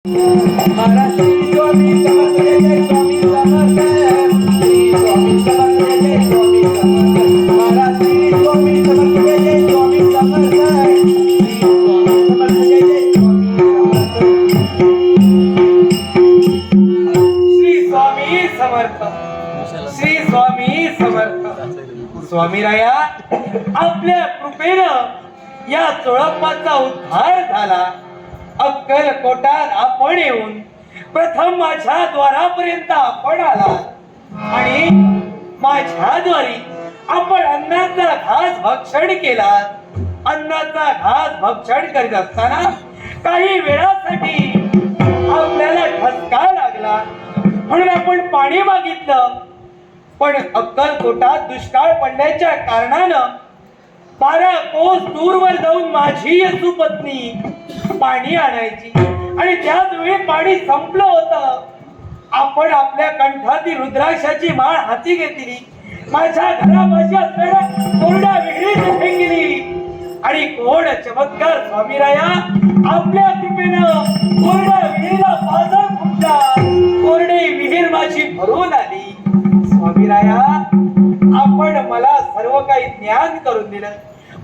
श्री स्वामी समर्थ श्री स्वामी राया आपल्या कृपेनं या चोळप्पाचा उद्धार झाला. अक्कल कोटात आपण येऊन प्रथम माझ्या द्वारापर्यंत आपण आला आणि माझ्या द्वारी आपण अन्नाचा घास भक्षण केला अन्नाचा घास भक्षण करीत असताना काही वेळासाठी आपल्याला ठसका लागला. म्हणून आपण पाणी मागितलं. पण अक्कलकोटात दुष्काळ पडण्याच्या कारणानं बारा कोस दूरवर जाऊन माझी सुपत्नी पाणी आणायची. आणि त्याच वेळी पाणी संपलं होतं. आपण आपल्या कंठातील रुद्राक्षाची माळ हाती घेतली. माझ्या घरापाशी असणाऱ्या कोरड्या विहिरीत फेंगली आणि कोण चमत्कार स्वामीराया आपल्या कृपेनं कोरड्या विहिरीला पाजर फुटला. कोरडी विहीर माझी भरून आली. स्वामीराया आपण मला सर्व काही ज्ञान करून दिलं.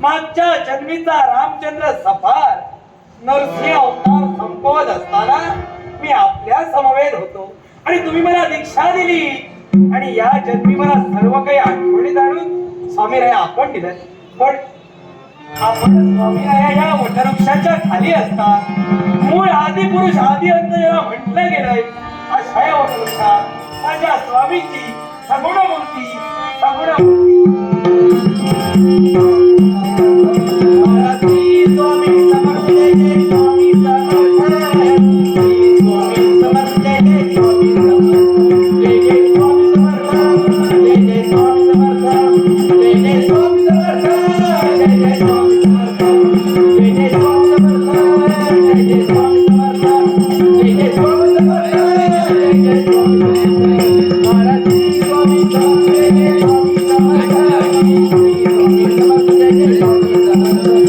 मागच्या जन्मीचा रामचंद्र सफार नरसिंह अवतार संपवत असताना मी आपल्या समवेत होतो. आणि तुम्ही मला दीक्षा दिली. आणि या जन्मी मला सर्व काही आठवणीत आणून स्वामीराया आपण दिलं. पण आपण स्वामीराया या वटवृक्षाच्या खाली असतात मूळ आदी पुरुष आदी अंत जेव्हा म्हटलं गेलंय अशा या वटवृक्षात माझ्या स्वामीची सगुण मूर्ती सगुण मूर्ती